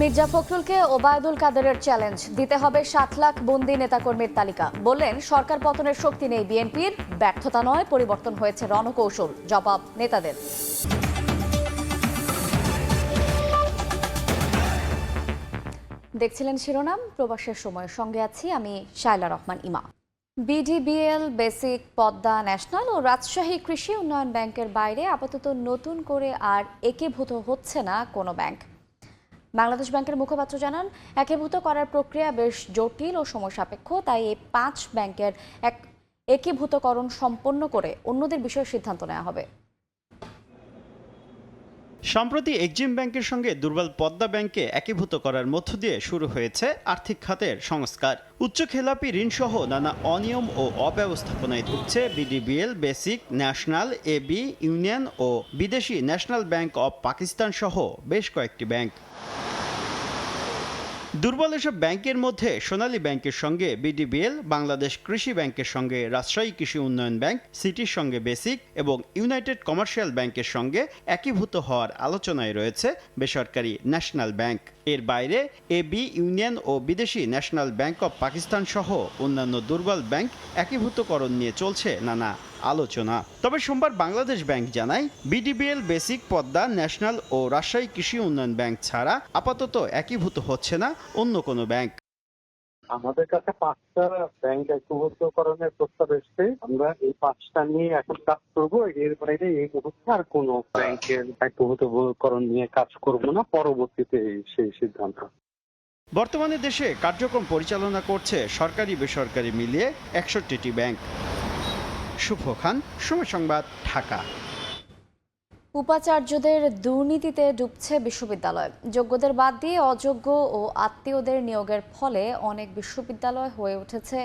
মির্জা ফখরুলকে ওবায়দুল কাদেরের চ্যালেঞ্জ। দিতে হবে সাত লাখ বন্দি নেতাকর্মীর তালিকা। বললেন, সরকার পতনের শক্তি নেই বিএনপির। ব্যর্থতা নয়, পরিবর্তন হয়েছে রণকৌশল। জবাব নেতাদের। দেখছিলেন শিরোনাম, প্রবাসের সময়ের সঙ্গে আছি আমি Shaila Rahman Ema. BDBL Basic Padma National ও রাজশাহী কৃষি উন্নয়ন ব্যাংকের বাইরে আপাতত নতুন করে আর একীভূত হচ্ছে না কোনো ব্যাংক। বাংলাদেশ ব্যাংকের মুখপাত্র জানান, একীভূত করার প্রক্রিয়া বেশ জটিল ও সময় সাপেক্ষ তাই এই পাঁচ ব্যাংকের এক একীভূতকরণ সম্পন্ন করে অন্যদের বিষয়ে সিদ্ধান্ত নেওয়া হবে। সম্প্রতি এক্সিম ব্যাংকের সঙ্গে দুর্বল পদ্মা ব্যাংকে একীভূত করার মধ্য দিয়ে শুরু হয়েছে আর্থিক খাতের সংস্কার। উচ্চ খেলাপি ঋণসহ নানা অনিয়ম ও অব্যবস্থাপনায় ধুঁকছে BDBL, Basic, National AB Union ও বিদেশি ন্যাশনাল ব্যাংক অব পাকিস্তান সহ বেশ কয়েকটি ব্যাংক। দুর্বল এসব ব্যাংকের মধ্যে সোনালী ব্যাংকের সঙ্গে বিডিবিএল, বাংলাদেশ কৃষি ব্যাংকের সঙ্গে রাজশাহী কৃষি উন্নয়ন ব্যাংক, সিটির সঙ্গে বেসিক এবং ইউনাইটেড কমার্শিয়াল ব্যাংকের সঙ্গে একীভূত হওয়ার আলোচনায় রয়েছে বেসরকারি ন্যাশনাল ব্যাংক। এর বাইরে এবি ইউনিয়ন ও বিদেশি ন্যাশনাল ব্যাংক অব পাকিস্তান সহ অন্যান্য দুর্বল ব্যাংক একীভূতকরণ নিয়ে চলছে নানা আলোচনা। তবে সোমবার বাংলাদেশ ব্যাংক জানায় বিডিবিএল বেসিক পদ্মা ন্যাশনাল ও রাজশাহী কৃষি উন্নয়ন ব্যাংক ছাড়া আপাতত একীভূত হচ্ছে না অন্য কোনো ব্যাংক। আমাদের কাছে পাঁচটা ব্যাংক একীভূতকরণের প্রস্তাব এসছে। আমরা এই পাঁচটা নিয়ে এখন কাজ করব। এর বাইরে এই মুহূর্তে আর কোন ব্যাংকের একীভূতকরণ নিয়ে কাজ করব না। পরবর্তীতে সেই সিদ্ধান্ত। বর্তমানে দেশে কার্যক্রম পরিচালনা করছে সরকারি বেসরকারি মিলিয়ে একষট্টিটি ব্যাংক। শুভ খান সময় সংবাদ, ঢাকা। উপাচার্যদের দুর্নীতিতে ডুবছে বিশ্ববিদ্যালয়। যোগ্যদের বাদ দিয়ে অযোগ্য ও আত্মীয়দের নিয়োগের ফলে অনেক বিশ্ববিদ্যালয় হয়ে উঠেছে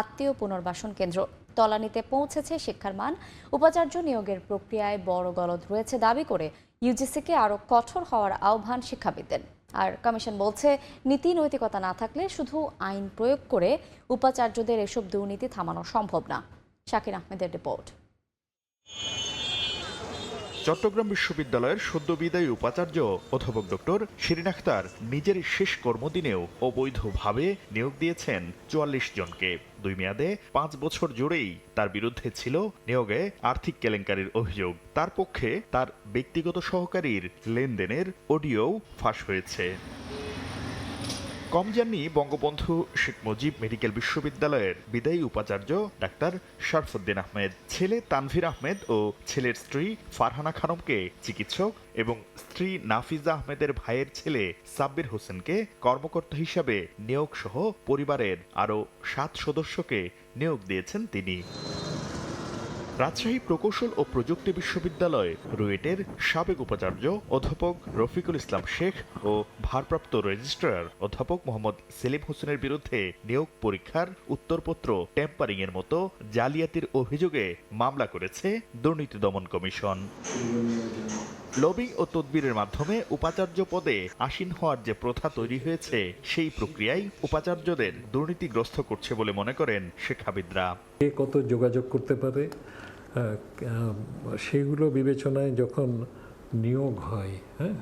আত্মীয় পুনর্বাসন কেন্দ্র। তলানিতে পৌঁছেছে শিক্ষার মান। উপাচার্য নিয়োগের প্রক্রিয়ায় বড় গলদ রয়েছে দাবি করে ইউজিসিকে আরও কঠোর হওয়ার আহ্বান শিক্ষাবিদদের। আর কমিশন বলছে, নীতি নৈতিকতা না থাকলে শুধু আইন প্রয়োগ করে উপাচার্যদের এসব দুর্নীতি থামানো সম্ভব না। শাকির আহমেদের রিপোর্ট। চট্টগ্রাম বিশ্ববিদ্যালয়ের সদ্য বিদায়ী উপাচার্য অধ্যাপক ডক্টর শিরিন আখতার নিজের শেষ কর্মদিনেও অবৈধভাবে নিয়োগ দিয়েছেন চুয়াল্লিশ জনকে। দুই মেয়াদে পাঁচ বছর জুড়েই তার বিরুদ্ধে ছিল নিয়োগে আর্থিক কেলেঙ্কারির অভিযোগ। তার পক্ষে তার ব্যক্তিগত সহকারীর লেনদেনের অডিও ফাঁস হয়েছে। কম বঙ্গবন্ধু শেখ মুজিব মেডিকেল বিশ্ববিদ্যালয়ের বিদায়ী উপাচার্য ডাক্তার শরফুদ্দিন আহমেদ। ছেলে তানভীর আহমেদ ও ছেলের স্ত্রী ফারহানা খানমকে চিকিৎসক এবং স্ত্রী নাফিজা আহমেদের ভাইয়ের ছেলে সাব্বির হোসেনকে কর্মকর্তা হিসাবে নিয়োগ সহ পরিবারের আরও সাত সদস্যকে নিয়োগ দিয়েছেন তিনি। রাজশাহী প্রকৌশল ও প্রযুক্তি বিশ্ববিদ্যালয় রুয়েটের সাবেক উপাচার্য অধ্যাপক রফিকুল ইসলাম শেখ ও ভারপ্রাপ্ত রেজিস্ট্রার অধ্যাপক মোহাম্মদ সেলিম হোসেনের বিরুদ্ধে নিয়োগ পরীক্ষার উত্তরপত্র ট্যাম্পারিং এর মতো জালিয়াতির অভিযোগে মামলা করেছে দুর্নীতি দমন কমিশন। লবিং ও তদবিরের মাধ্যমে উপাচার্য পদে আসীন হওয়ার যে প্রথা তৈরি হয়েছে, সেই প্রক্রিয়ায় উপাচার্যদের দুর্নীতিগ্রস্ত করছে বলে মনে করেন শিক্ষাবিদরা কে কত যোগাযোগ করতে পারে সেগুলো বিবেচনায় যখন নিয়োগ হয় হ্যাঁ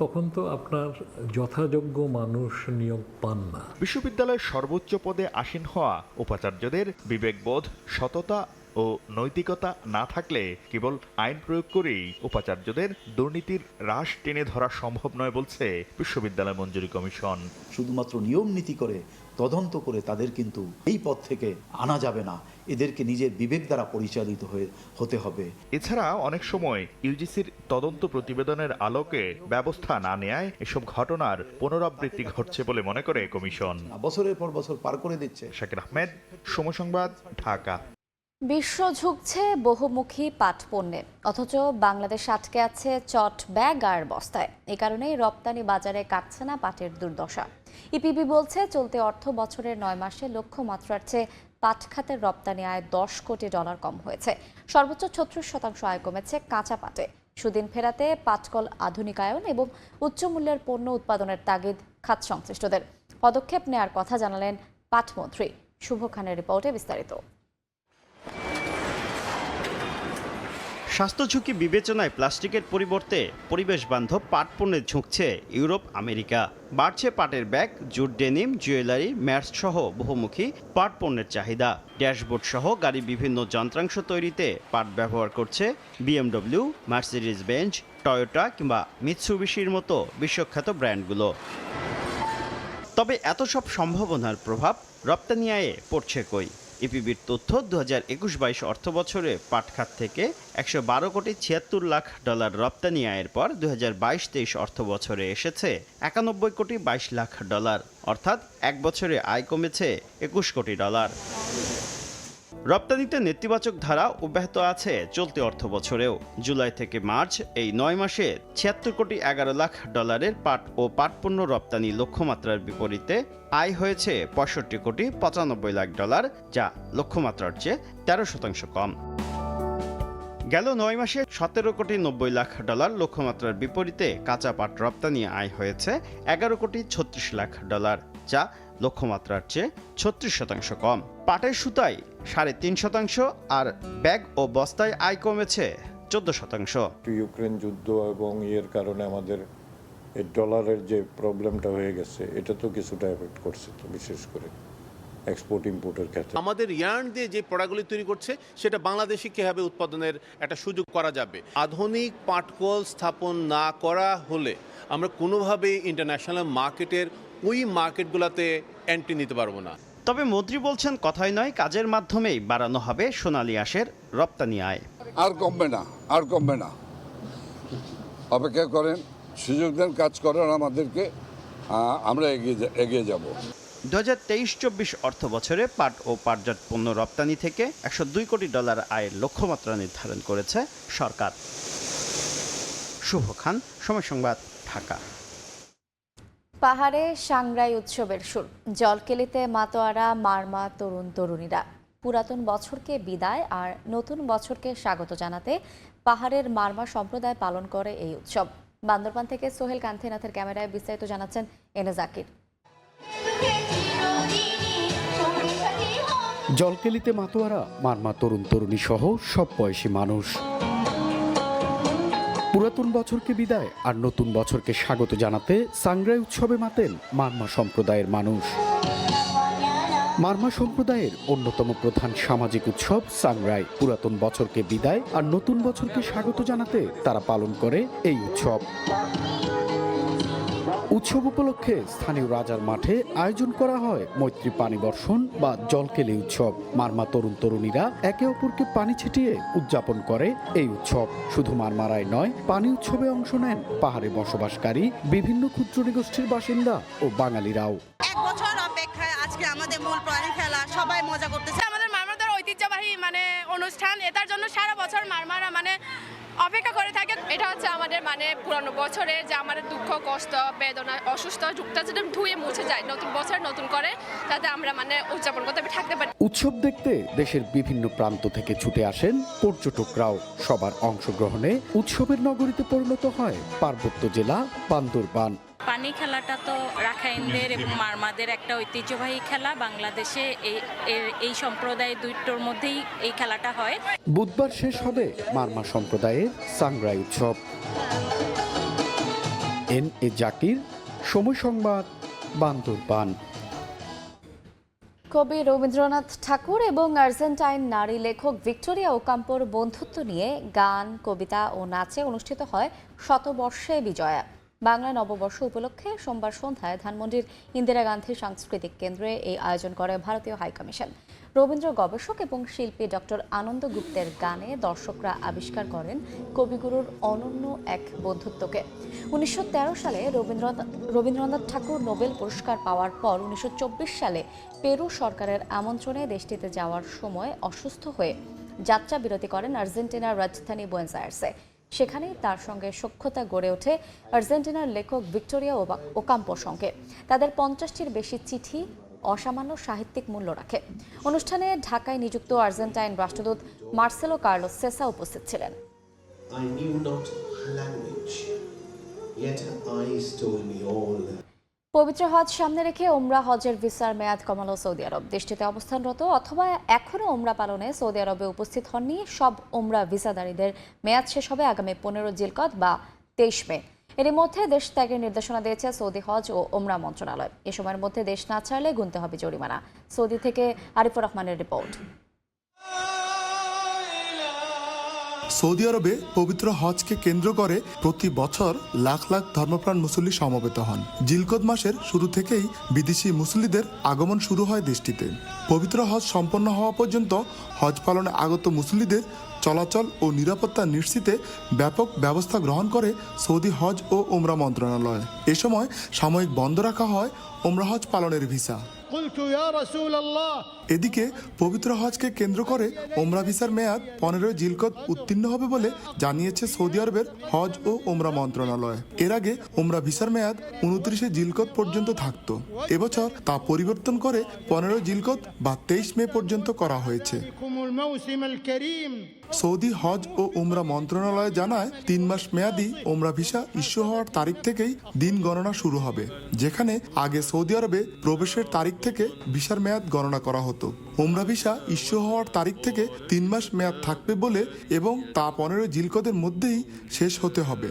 তখন তো আপনার যথাযোগ্য মানুষ নিয়োগ পান না। বিশ্ববিদ্যালয়ের সর্বোচ্চ পদে আসীন হওয়া উপাচার্যদের বিবেকবোধ সততা ও নৈতিকতা না থাকলে কেবল আইন প্রয়োগ করেই উপাচার্যদের দুর্নীতির হ্রাস টেনে ধরা সম্ভব নয় বলছে বিশ্ববিদ্যালয় মঞ্জুরি কমিশন। শুধুমাত্র নিয়ম নীতি করে তদন্ত করে তাদের কিন্তু এই পথ থেকে আনা যাবে না। এদেরকে নিজের বিবেক দ্বারা পরিচালিত হয়ে হতে হবে। এছাড়া অনেক সময় ইউজিসির তদন্ত প্রতিবেদনের আলোকে ব্যবস্থা না নেয় এসব ঘটনার পুনরাবৃত্তি ঘটছে বলে মনে করে কমিশন। বছরের পর বছর পার করে দিচ্ছে। শাকির আহমেদ সময় সংবাদ ঢাকা। বিশ্ব ঝুঁকছে বহুমুখী পাট পণ্যে অথচ বাংলাদেশ আটকে আছে চট ব্যাগ আর বস্তায়। এ কারণেই রপ্তানি বাজারে কাটছে না পাটের দুর্দশা। ইপিবি বলছে, চলতি অর্থ বছরের নয় মাসে লক্ষ্যমাত্রার চেয়ে পাট খাতের রপ্তানি আয় দশ কোটি ডলার কম হয়েছে। সর্বোচ্চ ছত্রিশ শতাংশ আয় কমেছে কাঁচা পাটে। সুদিন ফেরাতে পাটকল আধুনিকায়ন এবং উচ্চ মূল্যের পণ্য উৎপাদনের তাগিদ খাত সংশ্লিষ্টদের। পদক্ষেপ নেয়ার কথা জানালেন পাটমন্ত্রী। শুভ খানের রিপোর্টে বিস্তারিত। স্বাস্থ্য ঝুঁকি বিবেচনায় প্লাস্টিকের পরিবর্তে পরিবেশ বান্ধব পাট পণ্যে ঝুঁকছে ইউরোপ, আমেরিকা। বাড়ছে পাটের bag, jute denim, jewellery, mats সহ বহুমুখী পাট পণ্যের চাহিদা। ড্যাশবোর্ড সহ গাড়ির বিভিন্ন যন্ত্রাংশ তৈরিতে পাট ব্যবহার করছে বিএমডব্লিউ মার্সিডিজ বেঞ্চ টয়োটা কিংবা মিৎসুবিশির মতো বিশ্বখ্যাত ব্র্যান্ডগুলো। তবে এত সব সম্ভাবনার প্রভাব রপ্তানি আয়ে পড়ছে কই? ইপিবির তথ্য দু হাজার একুশ বাইশ অর্থ বছরে পাট খাত থেকে একশো বারো কোটি ছিয়াত্তর লাখ ডলার রপ্তানি আয়ের পর দু হাজার বাইশ তেইশ অর্থ বছরে এসেছে একানব্বই কোটি বাইশ লাখ ডলার। অর্থাৎ এক বছরে আয় কমেছে একুশ কোটি ডলার। রপ্তানিতে নেতিবাচক ধারা অব্যাহত আছে চলতি অর্থ বছরেও জুলাই থেকে মার্চ এই নয় মাসে ছিয়াত্তর কোটি এগারো লাখ ডলারের পাট ও পাট পণ্য রপ্তানি লক্ষ্যমাত্রার বিপরীতে আয় হয়েছে পঁয়ষট্টি কোটি পঁচানব্বই লাখ ডলার, যা লক্ষ্যমাত্রার চেয়ে তেরো শতাংশ কম। গেল নয় মাসে সতেরো কোটি নব্বই লাখ ডলার লক্ষ্যমাত্রার বিপরীতে কাঁচা পাট রপ্তানি আয় হয়েছে এগারো কোটি ছত্রিশ লাখ ডলার, যা লক্ষ্যমাত্রার চেয়ে ছত্রিশ শতাংশ কম। পাটের সুতায় সাড়ে তিন শতাংশ আর ব্যাগ ও বস্তায় আয় কমেছে চোদ্দ শতাংশ। ইউক্রেন যুদ্ধ এবং ইয়ের কারণে আমাদের এই ডলারের যে প্রবলেমটা হয়ে গেছে এটা তো কিছুটা এফেক্ট করছে তো বিশেষ করে এক্সপোর্ট ইম্পোর্টের ক্ষেত্রে। আমাদের ইয়ার্ন দিয়ে যে প্রোডাক্টগুলি তৈরি করছে সেটা বাংলাদেশে কীভাবে উৎপাদনের একটা সুযোগ করা যাবে? আধুনিক পাটকল স্থাপন না করা হলে আমরা কোনোভাবেই ইন্টারন্যাশনাল মার্কেটের ওই মার্কেটগুলোতে এন্ট্রি নিতে পারব না। তবে মন্ত্রী বলছেন কথাই নয় কাজের মাধ্যমেই বাড়ানো হবে সোনালী আঁশের রপ্তানি আয়। আর কমবে না আর কমবে না। অপেক্ষা করেন সুযোগ দেন কাজ করার আমাদেরকে আমরা এগিয়ে এগিয়ে যাব। দু হাজার তেইশ চব্বিশ অর্থ বছরে পাট ও পাটজাত পণ্য রপ্তানি থেকে একশো দুই কোটি ডলার আয়ের লক্ষ্যমাত্রা নির্ধারণ করেছে সরকার। শুভ খান সময় সংবাদ ঢাকা। পাহাড়ে সাংরাই উৎসবের সুর জলকেলিতে মাতোয়ারা, মারমা, তরুণ তরুণীরা। পুরাতন বছরকে বিদায় আর নতুন বছরকে স্বাগত জানাতে পাহাড়ের মারমা সম্প্রদায় পালন করে এই উৎসব। বান্দরবান থেকে সোহেল কান্থিনাথের ক্যামেরায় বিস্তারিত জানাচ্ছেন এনে জাকির জলকেলিতে মাতোয়ারা, মারমা, তরুণ তরুণী সহ সব বয়সী মানুষ। পুরাতন বছরকে বিদায় আর নতুন বছরকে স্বাগত জানাতে সাংগ্রাই উৎসবে মাতেন মার্মা সম্প্রদায়ের মানুষ। মার্মা সম্প্রদায়ের অন্যতম প্রধান সামাজিক উৎসব সাংরাই পুরাতন বছরকে বিদায় আর নতুন বছরকে স্বাগত জানাতে তারা পালন করে এই উৎসব। উৎসব উপলক্ষে স্থানীয় রাজার মাঠে আয়োজন করা হয় মৈত্রী পানি বর্ষণ বা জলকেলি উৎসব। মারমা তরুণ তরুণীরা একে অপরকে পানি ছিটিয়ে উদযাপন করে এই উৎসব। শুধু মারমারায় নয় পানি উৎসবে অংশ নেন পাহাড়ে বসবাসকারী বিভিন্ন ক্ষুদ্র নিগোষ্ঠীর বাসিন্দা ও বাঙালিরাও। এক বছর অপেক্ষায় আজকে আমাদের মূল প্রাণী খেলা সবাই মজা করতেছে। আমাদের মারমাদের ঐতিহ্যবাহী মানে অনুষ্ঠান এটার জন্য সারা বছর মারমারা মানে অপেক্ষা করে থাকে এটা হচ্ছে আমাদের মানে পুরানো বছরের যে আমাদের দুঃখ, কষ্ট, বেদনা, অসুস্থ যুক্ত যদি ধুয়ে মুছে যায়, নতুন বছর নতুন করে, তাতে আমরা মানে উদযাপন করতে থাকতে পারি। উৎসব দেখতে দেশের বিভিন্ন প্রান্ত থেকে ছুটে আসেন পর্যটকরাও। সবার অংশগ্রহণে উৎসবের নগরীতে পরিণত হয় পার্বত্য জেলা বান্দরবান। পানি খেলাটা তো রাখাইনদের এবং মারমাদের একটা ঐতিহ্যবাহী খেলা। বাংলাদেশে এই এর- এই সম্প্রদায় দুইটোর মধ্যেই এই খেলাটা হয়। বুধবার শেষ হবে মারমা সম্প্রদায়ের সাংরাই উৎসব। এন এ জাকির সময় সংবাদ বান্দরবান কবি রবীন্দ্রনাথ ঠাকুর এবং আর্জেন্টাইন নারী লেখক ভিক্টোরিয়া ওকাম্পোর বন্ধুত্ব নিয়ে গান কবিতা ও নাচে অনুষ্ঠিত হয় শতবর্ষে বিজয়া। বাংলা নববর্ষ উপলক্ষে সোমবার সন্ধ্যায় ধানমন্ডির ইন্দিরা গান্ধী সাংস্কৃতিক কেন্দ্রে এই আয়োজন করে ভারতীয় হাইকমিশন রবীন্দ্র গবেষক এবং শিল্পী ডক্টর আনন্দ গুপ্তের গানে দর্শকরা আবিষ্কার করেন কবিগুরুর অনন্য এক বন্ধুত্বকে। উনিশশো তেরো সালে রবীন্দ্রনাথ রবীন্দ্রনাথ ঠাকুর নোবেল পুরস্কার পাওয়ার পর উনিশশো চব্বিশ সালে পেরু সরকারের আমন্ত্রণে দেশটিতে যাওয়ার সময় অসুস্থ হয়ে যাত্রা বিরতি করেন আর্জেন্টিনার রাজধানী বুয়েন্স আয়ার্সে। সেখানেই তার সঙ্গে সখ্যতা গড়ে ওঠে আর্জেন্টিনার লেখক ভিক্টোরিয়া ওকাম্পোর সঙ্গে। তাদের পঞ্চাশটির বেশি চিঠি অসামান্য সাহিত্যিক মূল্য রাখে। অনুষ্ঠানে ঢাকায় নিযুক্ত আর্জেন্টাইন রাষ্ট্রদূত মার্সেলো কার্লোস সেসা উপস্থিত ছিলেন। Yet her eyes told me all. পবিত্র হজ সামনে রেখে ওমরা হজের ভিসার মেয়াদ কমালো সৌদি আরব। দেশটিতে অবস্থানরত অথবা এখনও ওমরা পালনে সৌদি আরবে উপস্থিত হননি সব ওমরা ভিসাদারীদের। মেয়াদ শেষ হবে আগামী পনেরো জিলকত বা তেইশ মে। এর মধ্যে দেশ ত্যাগের নির্দেশনা দিয়েছে সৌদি হজ ও ওমরা মন্ত্রণালয়। এ সময়ের মধ্যে দেশ না ছাড়লে গুনতে হবে জরিমানা। সৌদি থেকে আরিফুর রহমানের রিপোর্ট। সৌদি আরবে পবিত্র হজকে কেন্দ্র করে প্রতি বছর লাখ লাখ ধর্মপ্রাণ মুসল্লি সমবেত হন। জিলকদ মাসের শুরু থেকেই বিদেশি মুসল্লিদের আগমন শুরু হয় দেশটিতে। পবিত্র হজ সম্পন্ন হওয়া পর্যন্ত হজ পালনে আগত মুসল্লিদের চলাচল ও নিরাপত্তা নিশ্চিতে ব্যাপক ব্যবস্থা গ্রহণ করে সৌদি হজ ও ওমরা মন্ত্রণালয়। এ সময় সাময়িক বন্ধ রাখা হয় ওমরা হজ পালনের ভিসা। এদিকে পবিত্র হজকে কেন্দ্র করে ওমরা ভিসার মেয়াদ পনেরোই জিলকত উত্তীর্ণ হবে বলে জানিয়েছে সৌদি আরবের হজ ও ওমরা মন্ত্রণালয়। এর আগে ওমরা ভিসার মেয়াদ উনত্রিশে জিলকত পর্যন্ত থাকত। এবছর তা পরিবর্তন করে পনেরো জিলকত বা তেইশ মে পর্যন্ত করা হয়েছে। সৌদি হজ ও উমরা মন্ত্রণালয় জানায়, তিন মাস মেয়াদি ওমরা ভিসা ইস্যু হওয়ার তারিখ থেকেই দিন গণনা শুরু হবে, যেখানে আগে সৌদি আরবে প্রবেশের তারিখ থেকে ভিসার মেয়াদ গণনা করা হতো। ওমরা ভিসা ইস্যু হওয়ার তারিখ থেকে তিন মাস মেয়াদ থাকবে বলে এবং তা পনেরো জিলকদের মধ্যেই শেষ হতে হবে।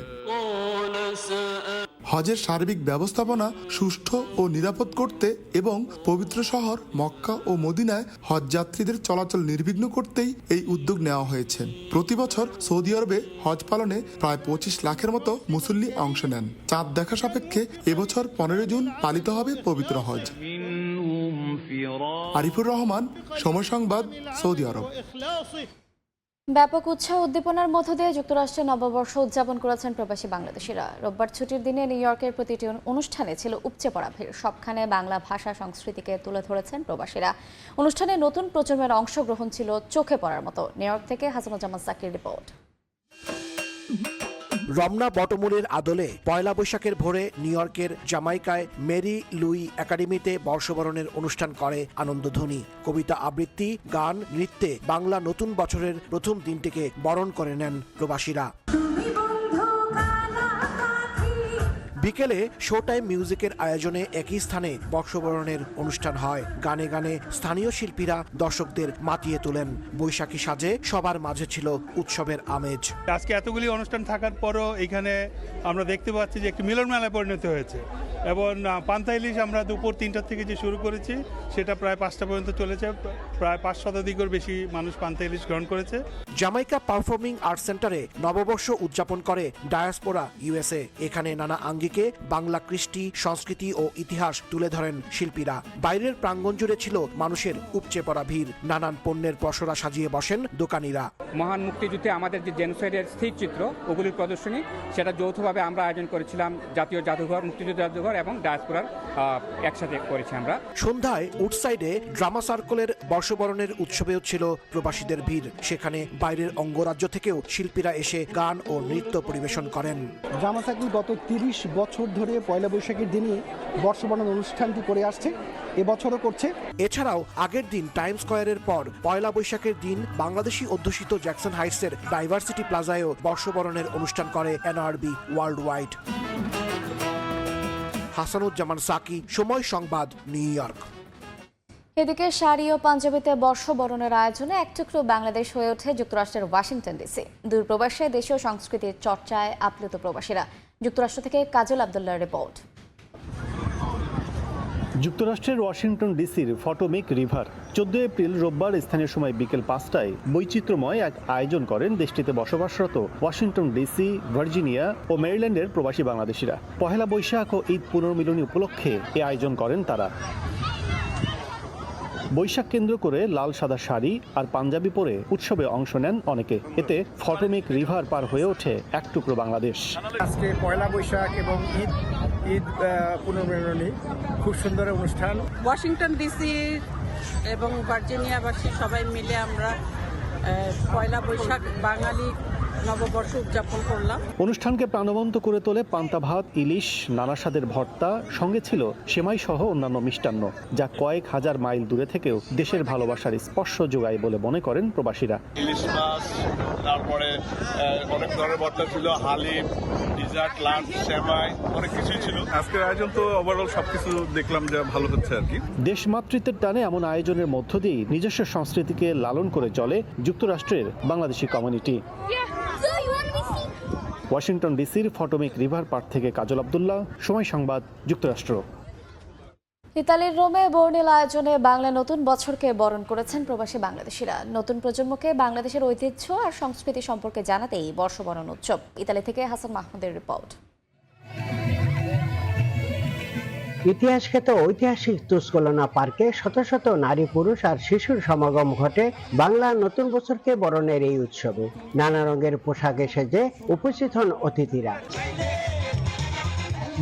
হজের সার্বিক ব্যবস্থাপনা সুষ্ঠু ও নিরাপদ করতে এবং পবিত্র শহর মক্কা ও মদিনায় হজ যাত্রীদের চলাচল নির্বিঘ্ন করতেই এই উদ্যোগ নেওয়া হয়েছে। প্রতি বছর সৌদি আরবে হজ পালনে প্রায় পঁচিশ লাখের মতো মুসল্লি অংশ নেন। চাঁদ দেখা সাপেক্ষে এবছর পনেরো জুন পালিত হবে পবিত্র হজ। আরিফুর রহমান, সময় সংবাদ, সৌদি আরব। ব্যাপক উৎসাহ উদ্দীপনার মধ্য দিয়ে যুক্তরাষ্ট্রে নববর্ষ উদযাপন করেছেন প্রবাসী বাংলাদেশিরা। রোববার ছুটির দিনে নিউ ইয়র্কের প্রতিটি অনুষ্ঠানে ছিল উপচে পড়া ভিড়। সবখানে বাংলা ভাষা সংস্কৃতিকে তুলে ধরেছেন প্রবাসীরা। অনুষ্ঠানে নতুন প্রজন্মের অংশগ্রহণ ছিল চোখে পড়ার মতো। নিউ ইয়র্ক থেকে হাসানুজ্জামান সাকির রিপোর্ট। রমনা বটমূলের আদলে পয়লা বৈশাখের ভোরে নিউ ইয়র্কের জামাইকায় মেরি লুই একাডেমিতে বর্ষবরণের অনুষ্ঠান করে আনন্দধ্বনি। কবিতা আবৃত্তি, গান, নৃত্যে বাংলা নতুন বছরের প্রথম দিনটিকে বরণ করে নেন প্রবাসীরা। বিকেলে শো টাইম মিউজিকের আয়োজনে একই স্থানে বর্ষবরণের অনুষ্ঠান হয়। গানে গানে স্থানীয় শিল্পীরা দর্শকদের মাতিয়ে তোলেন। বৈশাখী সাজে সবার মাঝে ছিল উৎসবের আমেজ। আজকে এতগুলি অনুষ্ঠান থাকার পরও এখানে আমরা দেখতে পাচ্ছি যে একটি মিলন মেলায় পরিণত হয়েছে। এবং পান্তা ইলিশ আমরা দুপুর তিনটার থেকে যে শুরু করেছি সেটা প্রায় পাঁচটা পর্যন্ত চলেছে। প্রায় পাঁচ শতাধিকের বেশি মানুষ পান্তা ইলিশ গ্রহণ করেছে। জামাইকা পারফর্মিং আর্ট সেন্টারে নববর্ষ উদযাপন করে ডায়াসপোরা ইউএসএ। এখানে নানা আঙ্গিকে বাংলা কৃষ্টি সংস্কৃতি ও ইতিহাস তুলে ধরেন শিল্পীরা। বাইরের প্রাঙ্গণ জুড়ে ছিল মানুষের উপচে পড়া ভিড়। নানান পণ্যের পসরা সাজিয়ে বসেন দোকানিরা। মহান মুক্তিযুদ্ধে আমাদের যে জেনোসাইডের স্থির চিত্র ওগুলির প্রদর্শনী সেটা যৌথভাবে আমরা আয়োজন করেছিলাম জাতীয় জাদুঘর মুক্তিযুদ্ধ জাদুঘর। এবং ডায়াসপোরার একসাথে করেছি আমরা। সন্ধ্যায় উডসাইডে ড্রামা সার্কেলের বর্ষবরণের উৎসবেও ছিল প্রবাসীদের ভিড়। সেখানে বাইরের অঙ্গরাজ্য থেকেও শিল্পীরা এসে গান ও নৃত্য পরিবেশন করেন। ড্রামা সার্কেল গত তিরিশ বছর ধরে পয়লা বৈশাখের দিনই বর্ষবরণ অনুষ্ঠানটি করে আসছে এবছরও করছে। এছাড়াও আগের দিন টাইম স্কয়ারের পর পয়লা বৈশাখের দিন বাংলাদেশি অধ্যুষিত জ্যাকসন হাইটসের ডাইভার্সিটি প্লাজায়ও বর্ষবরণের অনুষ্ঠান করে NRB world wide Hasanuzzaman Saki, Somoy Sangbad, New York. এদিকে শাড়ি ও পাঞ্জাবিতে বর্ষবরণের আয়োজনে এক টুকরো বাংলাদেশ হয়ে ওঠে যুক্তরাষ্ট্রের ওয়াশিংটন ডিসি। দূর প্রবাসে দেশীয় সংস্কৃতির চর্চায় আপ্লুত প্রবাসীরা। যুক্তরাষ্ট্র থেকে কাজল আবদুল্লাহ রিপোর্ট। যুক্তরাষ্ট্রের ওয়াশিংটন ডিসির ফটোমিক রিভার চোদ্দ এপ্রিল রোববার স্থানীয় সময় বিকেল পাঁচটায় বৈচিত্র্যময় এক আয়োজন করেন দেশটিতে বসবাসরত ওয়াশিংটন ডিসি, ভার্জিনিয়া ও মেরিল্যান্ডের প্রবাসী বাংলাদেশিরা। পহেলা বৈশাখ ও ঈদ পুনর্মিলনী উপলক্ষে এ আয়োজন করেন তারা। বৈশাখ কেন্দ্র করে লাল সাদা শাড়ি আর পাঞ্জাবি পরে উৎসবে অংশ নেন অনেকে। এতে ফটোমিক রিভার পার হয়ে ওঠে এক টুকরো বাংলাদেশ। আজকে পয়লা বৈশাখ এবং ঈদ ঈদ পুনর্মিলনী। খুব সুন্দর অনুষ্ঠান। ওয়াশিংটন ডিসি এবং ভার্জিনিয়াবাসী সবাই মিলে আমরা পয়লা বৈশাখ বাঙালি নববর্ষ উদযাপন করলাম। অনুষ্ঠানকে প্রাণবন্ত করে তোলে পান্তা ভাত ইলিশ নানা স্বাদের ভর্তা সঙ্গে ছিল সেমাই সহ অন্যান্য মিষ্টান্ন যা কয়েক হাজার মাইল দূরে থেকেও দেশের ভালোবাসার স্পর্শ যোগায় বলে মনে করেন প্রবাসীরা। ইলিশ মাছ তারপরে অনেক ধরনের ভর্তা ছিল হালিম ডিজার্ট লাঞ্চ সেমাই অনেক কিছুই ছিল। আজকের আয়োজন তো ওভারঅল সবকিছু দেখলাম যে ভালো হচ্ছে আর কি। দেশমাতৃত্বের টানে এমন আয়োজনের মধ্য দিয়েই নিজস্ব সংস্কৃতিকে লালন করে চলে যুক্তরাষ্ট্রের বাংলাদেশি কমিউনিটি। ওয়াশিংটন ডিসির ফটোমিক রিভার পার্ক থেকে কাজল আবদুল্লাহ সময় সংবাদ যুক্তরাষ্ট্র। ইতালির রোমে বর্ণিল আয়োজনে বাংলা নতুন বছরকে বরণ করেছেন প্রবাসী বাংলাদেশিরা। নতুন প্রজন্মকে বাংলাদেশের ঐতিহ্য আর সংস্কৃতি সম্পর্কে জানাতেই বর্ষবরণ উৎসব। ইতালি থেকে হাসান মাহমুদের রিপোর্ট। ইতিহাসখ্যাত ঐতিহাসিক তুস্কলনা পার্কে শত শত নারী, পুরুষ আর শিশুর সমাগম ঘটে বাংলা নতুন বছরকে বরণের এই উৎসবে। নানা রঙের পোশাকে সেজে উপস্থিত হন অতিথিরা।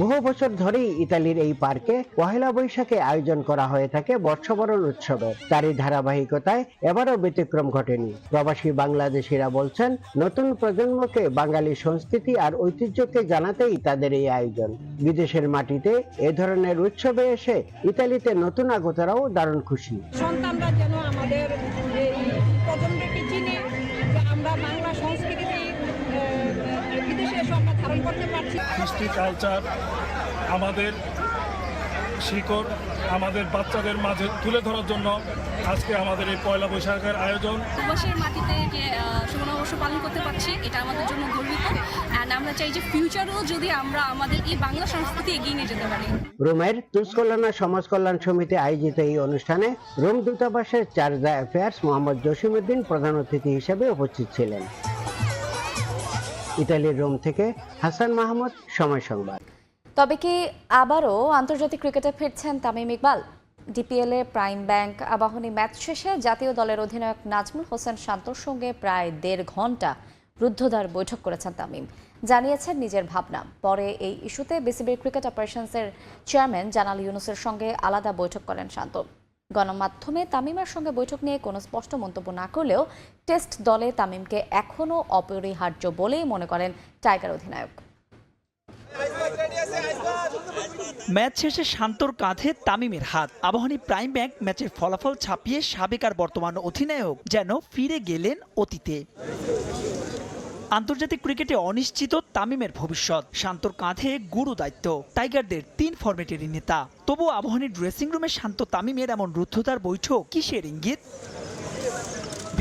বহু বছর ধরেই ইতালির এই পার্কে পহেলা বৈশাখে আয়োজন করা হয়ে থাকে বর্ষবরণ উৎসবের তারই ধারাবাহিকতায় এবারও ব্যতিক্রম ঘটেনি। প্রবাসী বাংলাদেশিরা বলছেন, নতুন প্রজন্মকে বাঙালি সংস্কৃতি আর ঐতিহ্যকে জানাতেই তাদের এই আয়োজন। বিদেশের মাটিতে এ ধরনের উৎসবে এসে ইতালিতে নতুন আগতরাও দারুণ খুশি। সন্তানরা যেন আমাদের প্রজন্মকে চিনে আমরা বাংলা সংস্কৃতি বিদেশে এসে আমরা ধারণ করতে পারছি কৃষ্টি কালচার আমাদের শিকড় আমাদের বাচ্চাদের মাঝে তুলে ধরার জন্য আজকে আমাদের এই পয়লা বৈশাখের আয়োজন। প্রবাসের মাটিতে যে সুবর্ণবর্ষ পালন করতে পারছি এটা আমাদের জন্য গর্বিত। অ্যান্ড আমরা চাই যে ফিউচারেও যদি আমরা আমাদের এই বাংলা সংস্কৃতি এগিয়ে নিয়ে যেতে পারি। রোমের তুষকল্যাণ সমাজ কল্যাণ সমিতি আয়োজিত এই অনুষ্ঠানে রোম দূতাবাসের চার্জা অ্যাফেয়ার্স মোহাম্মদ জসিমউদ্দিন প্রধান অতিথি হিসেবে উপস্থিত ছিলেন। ইতালির রোম থেকে হাসান মাহমুদ, সময় সংবাদ। তবে কি আবারও আন্তর্জাতিক ক্রিকেটে ফিরছেন তামিম ইকবাল? ডিপিএল এ প্রাইম ব্যাংক, আবাহনী ম্যাচ শেষে জাতীয় দলের অধিনায়ক নাজমুল হোসেন শান্তর সঙ্গে প্রায় দেড় ঘণ্টা রুদ্ধদ্বার বৈঠক করেছেন তামিম। জানিয়েছেন নিজের ভাবনা। পরে এই ইস্যুতে বিসিবির ক্রিকেট অপারেশনসের চেয়ারম্যান জানাল ইউনুসের সঙ্গে আলাদা বৈঠক করেন শান্ত। গণমাধ্যমে তামিমের সঙ্গে বৈঠক নিয়ে কোনো স্পষ্ট মন্তব্য না করলেও টেস্ট দলে তামিমকে এখনও অপরিহার্য বলেই মনে করেন টাইগার অধিনায়ক। ম্যাচ শেষে শান্তর কাঁধে তামিমের হাত। আবাহনী প্রাইম ব্যাংক ম্যাচের ফলাফল ছাপিয়ে সাবেক আর বর্তমান অধিনায়ক যেন ফিরে গেলেন অতীতে। আন্তর্জাতিক ক্রিকেটে অনিশ্চিত তামিমের ভবিষ্যৎ। শান্তর কাঁধে গুরু দায়িত্ব। টাইগারদের তিন ফরম্যাটেরই নেতা। তবু আবহানী ড্রেসিং রুমে শান্ত তামিমের এমন রুদ্ধতার বৈঠক কিসের ইঙ্গিত?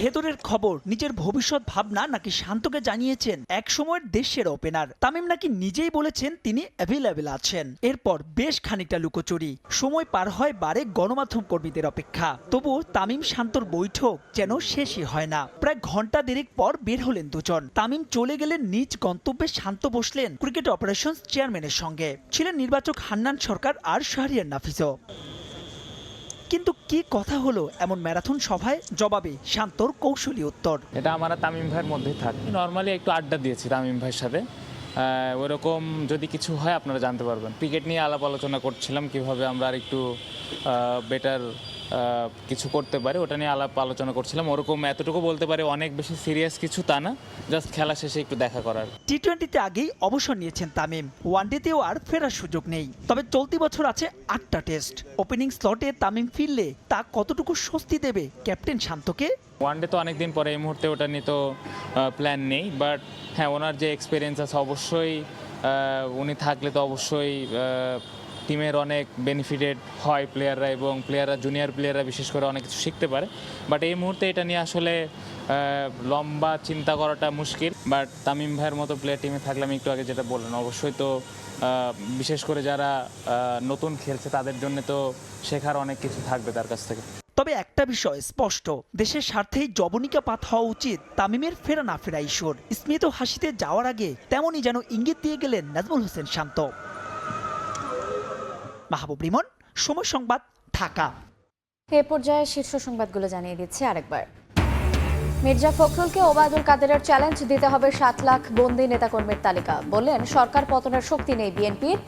ভেতরের খবর, নিজের ভবিষ্যৎ ভাবনা নাকি শান্তকে জানিয়েছেন? এক সময়ের দেশের ওপেনার তামিম নাকি নিজেই বলেছেন তিনি অ্যাভেলেবেল আছেন। এরপর বেশ খানিকটা লুকোচুরি, সময় পার হয় বারে গণমাধ্যম কর্মীদের অপেক্ষা। তবু তামিম শান্তর বৈঠক যেন শেষই হয় না। প্রায় ঘণ্টা দেড়েক পর বের হলেন দুজন। তামিম চলে গেলেন নিজ গন্তব্যে শান্ত বসলেন ক্রিকেট অপারেশনস চেয়ারম্যানের সঙ্গে। ছিলেন নির্বাচক হান্নান সরকার আর শাহরিয়ার নাফিসও। কিন্তু কি কথা হলো এমন ম্যারাথন সভায়? জবাবে শান্তর কৌশলী উত্তর। এটা আমার তামিম ভাইয়ের মধ্যেই থাকে। নর্মালি একটু আড্ডা দিয়েছি তামিম ভাইয়ের সাথে। ওরকম যদি কিছু হয় আপনারা জানতে পারবেন। ক্রিকেট নিয়ে আলাপ আলোচনা করছিলাম কীভাবে আমরা আর একটু বেটার কিছু করতে পারে ওটা নিয়ে আলাপ আলোচনা করছিলাম। ওরকম এতটুকু বলতে পারে অনেক বেশি সিরিয়াস কিছু তা না। জাস্ট খেলা শেষে একটু দেখা করার। টি টোয়েন্টিতে আগেই অবসর নিয়েছেন তামিম। ওয়ানডেতেও আর ফেরার সুযোগ নেই। তবে চলতি বছর আছে আটটা টেস্ট ওপেনিং স্লটে তামিম ফিরলে তা কতটুকু স্বস্তি দেবে ক্যাপ্টেন শান্তকে? ওয়ানডে তো অনেকদিন পরে এই মুহূর্তে ওটা নিয়ে তো প্ল্যান নেই। বাট হ্যাঁ ওনার যে এক্সপিরিয়েন্স আছে অবশ্যই উনি থাকলে তো অবশ্যই টিমের অনেক বেনিফিটেড হয় প্লেয়াররা এবং প্লেয়াররা জুনিয়র প্লেয়াররা বিশেষ করে অনেক কিছু শিখতে পারে। বাট এই মুহূর্তে এটা নিয়ে আসলে লম্বা চিন্তা করাটা মুশকিল। বাট তামিম ভাইয়ের মতো প্লেয়ার টিমে থাকলে আমি একটু আগে যেটা বললেন অবশ্যই তো বিশেষ করে যারা নতুন খেলছে তাদের জন্য তো শেখার অনেক কিছু থাকবে তার কাছ থেকে। তবে একটা বিষয় স্পষ্ট, দেশের স্বার্থেই জবনিকা পাত হওয়া উচিত তামিমের ফেরা না ফেরা ঈশ্বর স্মিত হাসিতে যাওয়ার আগে তেমনই যেন ইঙ্গিত দিয়ে গেলেন নাজমুল হোসেন শান্ত। মাহবুব রিমন, সময় সংবাদ, ঢাকা। এ পর্যায়ে শীর্ষ সংবাদগুলো জানিয়ে দিচ্ছি আরেকবার। মির্জা ফখরুলকে ওবায়দুল কাদেরের চ্যালেঞ্জ দিতে হবে সাত লাখ বন্দি নেতাকর্মীর তালিকা। বললেন, সরকার পতনের শক্তি নেই বিএনপির,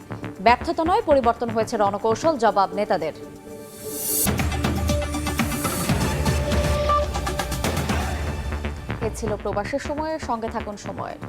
ব্যর্থতা নয়, পরিবর্তন হয়েছে রণকৌশল, জবাব নেতাদের। এছাড়া ছিল প্রবাসের সময়ের সঙ্গে থাকুন সময়ের